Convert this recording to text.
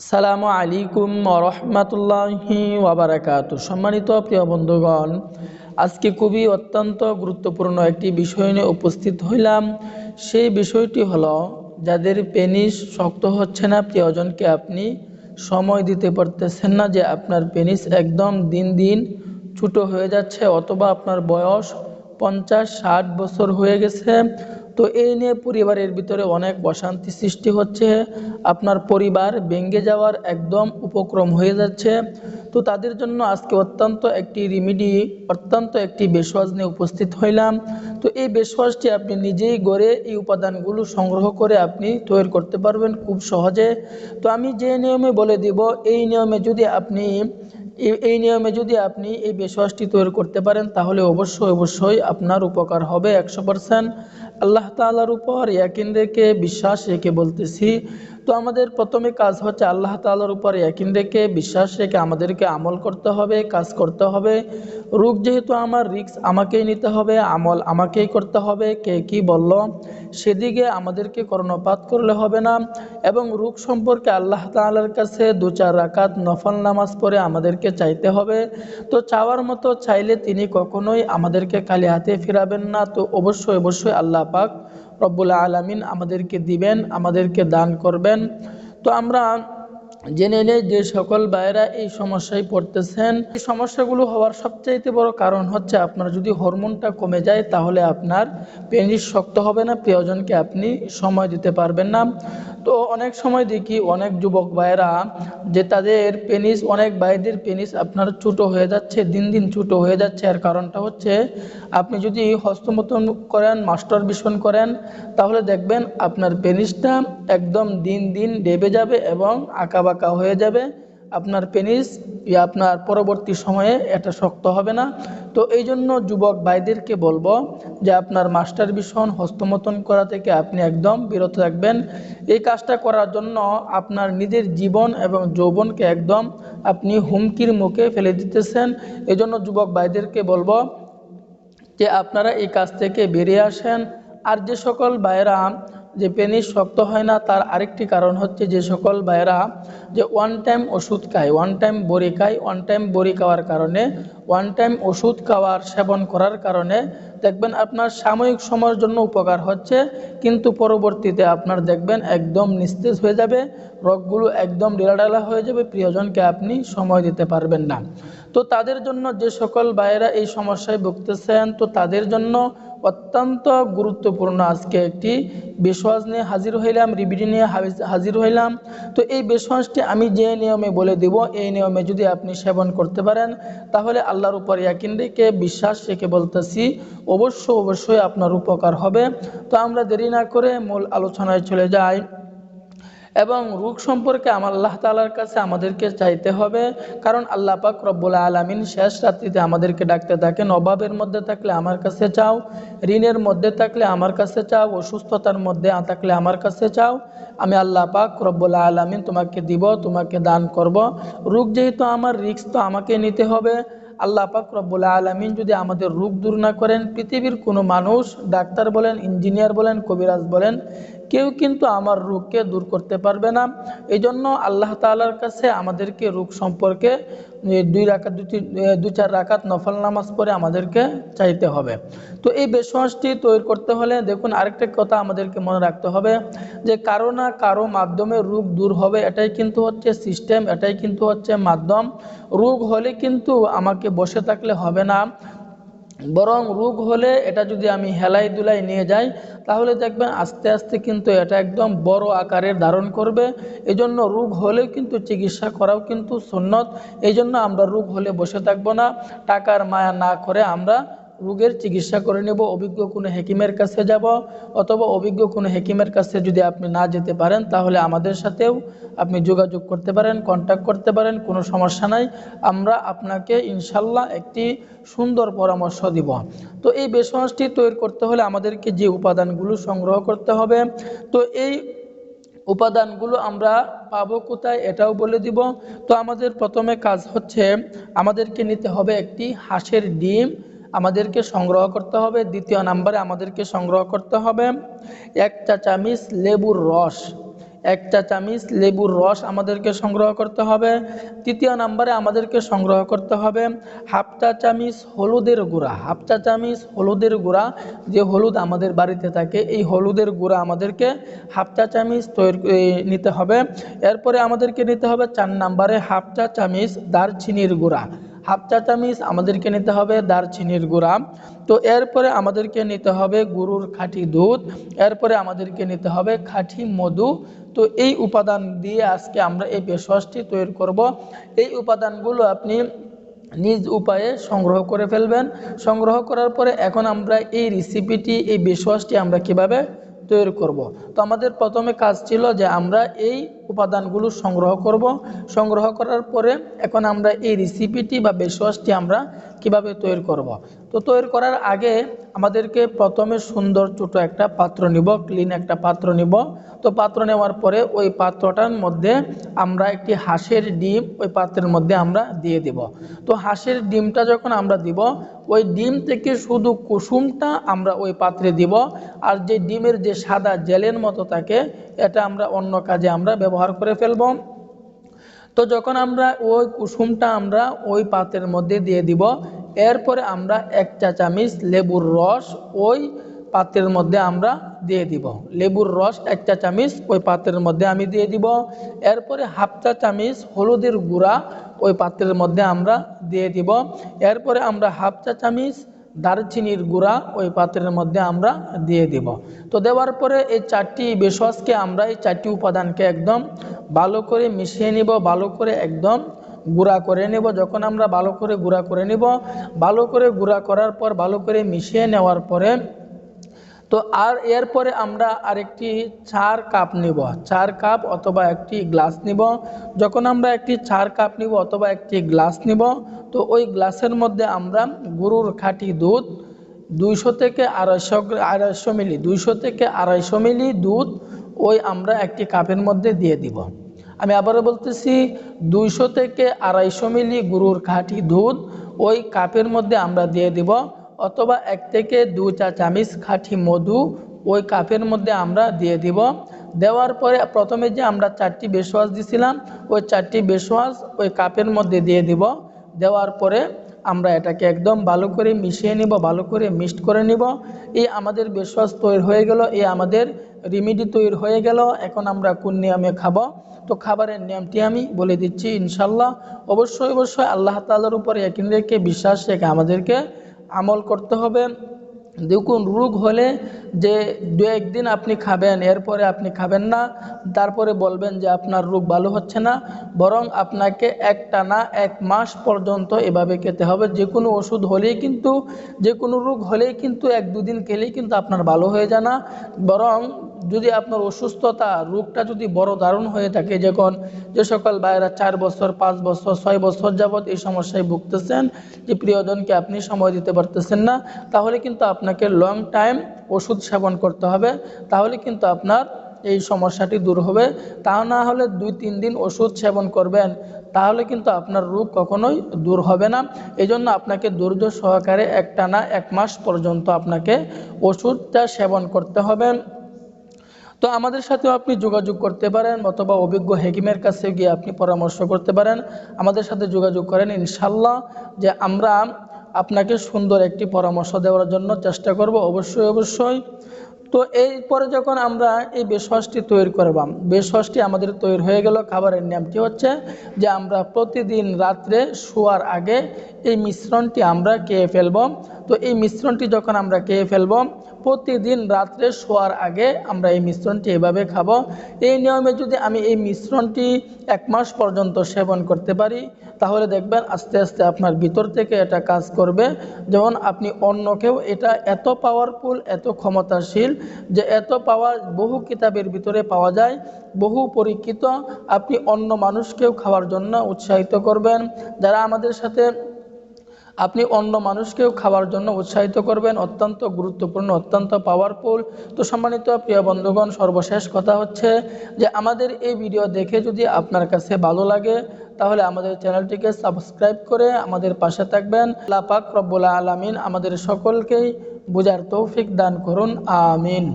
সালামু আলাইকুম রহমতুল্লাহি ওয়াবারাকাত সম্মানিত প্রিয় বন্ধুগণ, আজকে খুবই অত্যন্ত গুরুত্বপূর্ণ একটি বিষয় নিয়ে উপস্থিত হইলাম। সেই বিষয়টি হলো, যাদের পেনিস শক্ত হচ্ছে না, প্রিয়জনকে আপনি সময় দিতে পারতেছেন না যে আপনার পেনিস একদম দিন দিন ছোটো হয়ে যাচ্ছে, অথবা আপনার বয়স পঞ্চাশ, ষাট বছর হয়ে গেছে তো এই নিয়ে পরিবারের ভিতরে অনেক অশান্তি সৃষ্টি হচ্ছে। আপনার পরিবার ভেঙে যাওয়ার একদম উপক্রম হয়ে যাচ্ছে। তো তাদের জন্য আজকে অত্যন্ত একটি রিমিডি অত্যন্ত একটি বেশওয়াজ নিয়ে উপস্থিত হইলাম। তো এই বেশওয়াজটি আপনি নিজেই গড়ে এই উপাদানগুলো সংগ্রহ করে আপনি তৈরি করতে পারবেন খুব সহজে। তো আমি যে নিয়মে বলে দিব, এই নিয়মে যদি আপনি এই- নিয়মে যদি আপনি এই বেশওয়াজটি তৈরি করতে পারেন, তাহলে অবশ্যই অবশ্যই আপনার উপকার হবে একশো পারসেন্ট আল্লাহ তালার উপর ইয়াকিন রেখে বিশ্বাস রেখে বলতেছি তো আমাদের প্রথমে কাজ হচ্ছে আল্লাহ তাআলার উপর ইয়াকিন রেখে, বিশ্বাস রেখে আমাদেরকে আমল করতে হবে, কাজ করতে হবে। রোগ যেহেতু আমার, রিস্ক আমাকেই নিতে হবে, আমল আমাকেই করতে হবে। কে কি বলল? সেদিকে আমাদেরকে কর্ণপাত করলে হবে না এবং রোগ সম্পর্কে আল্লাহ তাআলার কাছে দু চার রাকাত নফল নামাজ পড়ে আমাদেরকে চাইতে হবে। তো চাওয়ার মতো চাইলে তিনি কখনোই আমাদেরকে খালি হাতে ফিরাবেন না। তো অবশ্যই অবশ্যই আল্লাহ পাক রব্বুল আলমিন আমাদেরকে দিবেন আমাদেরকে দান করবেন। তো আমরা জেনে নেই যে সকল ভাইয়েরা এই সমস্যায় পড়তেছেন। এই সমস্যাগুলো হওয়ার সবচাইতে বড় কারণ হচ্ছে আপনার যদি হরমোনটা কমে যায়, তাহলে আপনার পেনিস শক্ত হবে না, প্রিয়জনকে আপনি সময় দিতে পারবেন না। তো অনেক সময় দেখি অনেক যুবক ভাইয়েরা যে তাদের পেনিস, অনেক ভাইদের পেনিস আপনার ছোটো হয়ে যাচ্ছে, দিন দিন ছোটো হয়ে যাচ্ছে। আর কারণটা হচ্ছে আপনি যদি হস্তমতন করেন, মাস্টার ভিশন করেন, তাহলে দেখবেন আপনার পেনিসটা একদম দিন দিন ডেবে যাবে এবং আঁকা বাঁকা হয়ে যাবে। আপনার পেনিস আপনার পরবর্তী সময়ে এটা শক্ত হবে না। তো এই জন্য যুবক ভাইদেরকে বলব যে আপনার মাস্টার ভিশন হস্তমতন করা থেকে আপনি একদম বিরত থাকবেন। এই কাজটা করার জন্য আপনার নিজের জীবন এবং যৌবনকে একদম আপনি হুমকির মুখে ফেলে দিতেছেন। এই জন্য যুবক ভাইদেরকে বলব যে আপনারা এই কাজ থেকে বেরিয়ে আসেন। আর যে সকল ভাইয়েরা যে পেনিস শক্ত হয় না, তার আরেকটি কারণ হচ্ছে যে সকল ভাইয়েরা যে ওয়ান টাইম ওষুধ খায় ওয়ান টাইম বড়ি খায় ওয়ান টাইম বড়ি খাওয়ার কারণে ওয়ান টাইম ওষুধ খাওয়ার, সেবন করার কারণে দেখবেন আপনার সাময়িক সময়ের জন্য উপকার হচ্ছে, কিন্তু পরবর্তীতে আপনার দেখবেন একদম নিস্তেজ হয়ে যাবে, রোগগুলো একদম ডিলাডালা হয়ে যাবে, প্রিয়জনকে আপনি সময় দিতে পারবেন না। তো তাদের জন্য যে সকল ভাইয়েরা এই সমস্যায় ভুগতেছেন, তো তাদের জন্য অত্যন্ত গুরুত্বপূর্ণ আজকে একটি বেশওয়াজ নিয়ে হাজির হইলাম, রিবিডি নিয়ে হাজির হইলাম। তো এই বেশওয়াজটি আমি যে নিয়মে বলে দিব, এই নিয়মে যদি আপনি সেবন করতে পারেন, তাহলে আল্লাহর উপর ইয়াকিন রেখে বিশ্বাস রেখে বলতেছি, অবশ্য অবশ্যই আপনার উপকার হবে। তো আমরা দেরি না করে মূল আলোচনায় চলে যাই। এবং রোগ সম্পর্কে আমার আল্লাহ তালার কাছে আমাদেরকে চাইতে হবে। কারণ আল্লাহ পাক রব্বুল আলমিন শেষ রাত্রিতে আমাদেরকে ডাকতে থাকেন, অভাবের মধ্যে থাকলে আমার কাছে চাও, ঋণের মধ্যে থাকলে আমার কাছে চাও, অসুস্থতার মধ্যে থাকলে আমার কাছে চাও। আমি আল্লাহ পাক রব্বুল আলমিন তোমাকে দিব, তোমাকে দান করব। রোগ যেহেতু আমার, রিস্ক তো আমাকে নিতে হবে। আল্লাহ পাক রব্বুল আলমিন যদি আমাদের রোগ দূর না করেন, পৃথিবীর কোনো মানুষ ডাক্তার বলেন, ইঞ্জিনিয়ার বলেন, কবিরাজ বলেন কেউ কিন্তু আমার রোগকে দূর করতে পারবে না। এই জন্য আল্লাহ তালার কাছে আমাদেরকে রোগ সম্পর্কে দুই রাকাত দুটি দু চার রাকাত নফল নামাজ পড়ে আমাদেরকে চাইতে হবে। তো এই বেশওয়াজটি তৈরি করতে হলে দেখুন আরেকটা কথা আমাদেরকে মনে রাখতে হবে, যে কারও না কারও মাধ্যমে রোগ দূর হবে, এটাই কিন্তু হচ্ছে সিস্টেম এটাই কিন্তু হচ্ছে মাধ্যম। রোগ হলে কিন্তু আমাকে বসে থাকলে হবে না। বরং রোগ হলে এটা যদি আমি হেলাই দুলাই নিয়ে যাই, তাহলে দেখবেন আস্তে আস্তে কিন্তু এটা একদম বড় আকারের ধারণ করবে। এজন্য জন্য রোগ হলেও কিন্তু চিকিৎসা করাও কিন্তু সুন্নত। এই জন্য আমরা রোগ হলে বসে থাকব না। টাকার মায়া না করে আমরা রোগের চিকিৎসা করে নেব, অভিজ্ঞ কোনো হেকিমের কাছে যাব, অথবা অভিজ্ঞ কোনো হেকিমের কাছে যদি আপনি না যেতে পারেন, তাহলে আমাদের সাথেও আপনি যোগাযোগ করতে পারেন কন্ট্যাক্ট করতে পারেন, কোনো সমস্যা নাই। আমরা আপনাকে ইনশাল্লাহ একটি সুন্দর পরামর্শ দিব। তো এই বেসমাসটি তৈরি করতে হলে আমাদেরকে যে উপাদানগুলো সংগ্রহ করতে হবে, তো এই উপাদানগুলো আমরা পাবো কোথায় এটাও বলে দিব। তো আমাদের প্রথমে কাজ হচ্ছে, আমাদেরকে নিতে হবে একটি হাঁসের ডিম আমাদেরকে সংগ্রহ করতে হবে। দ্বিতীয় নাম্বারে আমাদেরকে সংগ্রহ করতে হবে এক চা চামিচ লেবুর রস। এক চা চামিচ লেবুর রস আমাদেরকে সংগ্রহ করতে হবে। তৃতীয় নাম্বারে আমাদেরকে সংগ্রহ করতে হবে হাফ চা চামিচ হলুদের গুঁড়া। হাফ চা চামিচ হলুদের গুঁড়া, যে হলুদ আমাদের বাড়িতে থাকে, এই হলুদের গুঁড়া আমাদেরকে হাফ চা চামিচ তৈরি নিতে হবে। এরপরে আমাদেরকে নিতে হবে চার নাম্বারে হাফ চা চামিচ দারচিনির গুঁড়া। হাফ চা চামিচ আমাদেরকে নিতে হবে দারচিনির গুঁড়া। তো এরপরে আমাদেরকে নিতে হবে গরুর খাঁটি দুধ, এরপরে আমাদেরকে নিতে হবে খাঁটি মধু। তো এই উপাদান দিয়ে আজকে আমরা এই বেশওয়াশটি তৈরি করব। এই উপাদানগুলো আপনি নিজ উপায়ে সংগ্রহ করে ফেলবেন। সংগ্রহ করার পরে এখন আমরা এই রেসিপিটি এই বেশওয়াশটি আমরা কীভাবে তৈরি করব। তো আমাদের প্রথমে কাজ ছিল যে আমরা এই উপাদানগুলো সংগ্রহ করব। সংগ্রহ করার পরে এখন আমরা এই রেসিপিটি বা বেশওয়াশটি আমরা কীভাবে তৈরি করব। তো তৈরি করার আগে আমাদেরকে প্রথমে সুন্দর ছোটো একটা পাত্র নিব ক্লিন একটা পাত্র নিব। তো পাত্র নেওয়ার পরে ওই পাত্রটার মধ্যে আমরা একটি হাঁসের ডিম ওই পাত্রের মধ্যে আমরা দিয়ে দিব। তো হাঁসের ডিমটা যখন আমরা দিব, ওই ডিম থেকে শুধু কুসুমটা আমরা ওই পাত্রে দিব। আর যে ডিমের যে সাদা জেলের মতো থাকে, এটা আমরা অন্য কাজে আমরা ব্যবহার করে ফেলব। তো যখন আমরা ওই কুসুমটা আমরা ওই পাত্রের মধ্যে দিয়ে দিব, এরপরে আমরা এক চা চামিচ লেবুর রস ওই পাত্রের মধ্যে আমরা দিয়ে দিব। লেবুর রস এক চা চামিচ ওই পাত্রের মধ্যে আমি দিয়ে দিব। এরপরে হাফ চা চামিচ হলুদের গুঁড়া ওই পাত্রের মধ্যে আমরা দিয়ে দিব। এরপরে আমরা হাফ চা চামিচ দারচিনির গুঁড়া ওই পাত্রের মধ্যে আমরা দিয়ে দিব। তো দেওয়ার পরে এই চারটি বেশসকে আমরা এই চারটি উপাদানকে একদম ভালো করে মিশিয়ে নিব, ভালো করে একদম গুঁড়া করে নেব। যখন আমরা ভালো করে গুঁড়া করে নিব, ভালো করে গুঁড়া করার পর, ভালো করে মিশিয়ে নেওয়ার পরে তো আর এরপরে আমরা আরেকটি চার কাপ নিব। চার কাপ অথবা একটি গ্লাস নিব। যখন আমরা একটি চার কাপ নিব অথবা একটি গ্লাস নিব, তো ওই গ্লাসের মধ্যে আমরা গরুর খাঁটি দুধ দুইশো থেকে আড়াইশো আড়াইশো মিলি, দুইশো থেকে আড়াইশো মিলি দুধ ওই আমরা একটি কাপের মধ্যে দিয়ে দিব। আমি আবারও বলতেছি, দুইশো থেকে আড়াইশো মিলি গরুর খাঁটি দুধ ওই কাপের মধ্যে আমরা দিয়ে দিব। অথবা এক থেকে দু চা চামিচ খাঁটি মধু ওই কাপের মধ্যে আমরা দিয়ে দিব। দেওয়ার পরে প্রথমে যে আমরা চারটি বেশওয়াশ দিছিলাম, ওই চারটি বেশওয়াশ ওই কাপের মধ্যে দিয়ে দিব। দেওয়ার পরে আমরা এটাকে একদম ভালো করে মিশিয়ে নিব, ভালো করে মিক্সড করে নিব। এই আমাদের বেশওয়াশ তৈরি হয়ে গেল, এই আমাদের রিমিডি তৈরি হয়ে গেল। এখন আমরা কোন নিয়মে খাব? তো খাবারের নিয়মটি আমি বলে দিচ্ছি ইনশাল্লাহ অবশ্যই অবশ্যই আল্লাহ তালার উপরে একিন রেখে, বিশ্বাস রেখে আমাদেরকে আমল করতে হবে। দেখুন, রোগ হলে যে দু একদিন আপনি খাবেন, এরপরে আপনি খাবেন না, তারপরে বলবেন যে আপনার রোগ ভালো হচ্ছে না, বরং আপনাকে একটা না এক মাস পর্যন্ত এভাবে খেতে হবে। যে কোনো ওষুধ হলেই কিন্তু যে কোনো রোগ হলেই কিন্তু এক দুদিন খেলেই কিন্তু আপনার ভালো হয়ে যায় না। বরং যদি আপনার অসুস্থতা, রোগটা যদি বড় দারুণ হয়ে থাকে, যখন যে সকল বাইরা চার বছর, পাঁচ বছর, ছয় বছর যাবৎ এই সমস্যায় ভুগতেছেন, যে প্রিয়জনকে আপনি সময় দিতে পারতেছেন না, তাহলে কিন্তু আপনাকে লং টাইম ওষুধ সেবন করতে হবে, তাহলে কিন্তু আপনার এই সমস্যাটি দূর হবে। তা না হলে দুই তিন দিন ওষুধ সেবন করবেন, তাহলে কিন্তু আপনার রোগ কখনোই দূর হবে না। এই জন্য আপনাকে ধৈর্য সহকারে একটানা এক মাস পর্যন্ত আপনাকে ওষুধটা সেবন করতে হবে। তো আমাদের সাথেও আপনি যোগাযোগ করতে পারেন অথবা অভিজ্ঞ হেকিমের কাছে গিয়ে আপনি পরামর্শ করতে পারেন। আমাদের সাথে যোগাযোগ করেন ইনশাল্লাহ যে আমরা আপনাকে সুন্দর একটি পরামর্শ দেওয়ার জন্য চেষ্টা করব। অবশ্যই অবশ্যই। তো এরপরে যখন আমরা এই বেশওয়াশটি তৈরি করবাম বেশওয়াশটি আমাদের তৈরি হয়ে গেল। খাবারের নিয়মটি হচ্ছে যে আমরা প্রতিদিন রাত্রে শোয়ার আগে এই মিশ্রণটি আমরা খেয়ে ফেলব। তো এই মিশ্রণটি যখন আমরা খেয়ে ফেলব প্রতিদিন রাত্রে শোয়ার আগে আমরা এই মিশ্রণটি এভাবে খাব। এই নিয়মে যদি আমি এই মিশ্রণটি এক মাস পর্যন্ত সেবন করতে পারি, তাহলে দেখবেন আস্তে আস্তে আপনার ভিতর থেকে এটা কাজ করবে। যেমন আপনি অন্যকেও এটা এত পাওয়ারফুল এত ক্ষমতাশীল যে এত পাওয়ার বহু কিতাবের ভিতরে পাওয়া যায়। বহু পরীক্ষিত আপনি অন্য মানুষকেও খাওয়ার জন্য উৎসাহিত করবেন। যারা আমাদের সাথে আপনি অন্য মানুষকেও খাওয়ার জন্য উৎসাহিত করবেন, অত্যন্ত গুরুত্বপূর্ণ, অত্যন্ত পাওয়ারফুল তো সম্মানিত প্রিয় বন্ধুগণ, সর্বশেষ কথা হচ্ছে যে আমাদের এই ভিডিও দেখে যদি আপনার কাছে ভালো লাগে, তাহলে আমাদের চ্যানেলটিকে সাবস্ক্রাইব করে আমাদের পাশে থাকবেন। লাপাক রব্বুল আলমিন আমাদের সকলকেই বোঝার তৌফিক দান করুন, আমিন।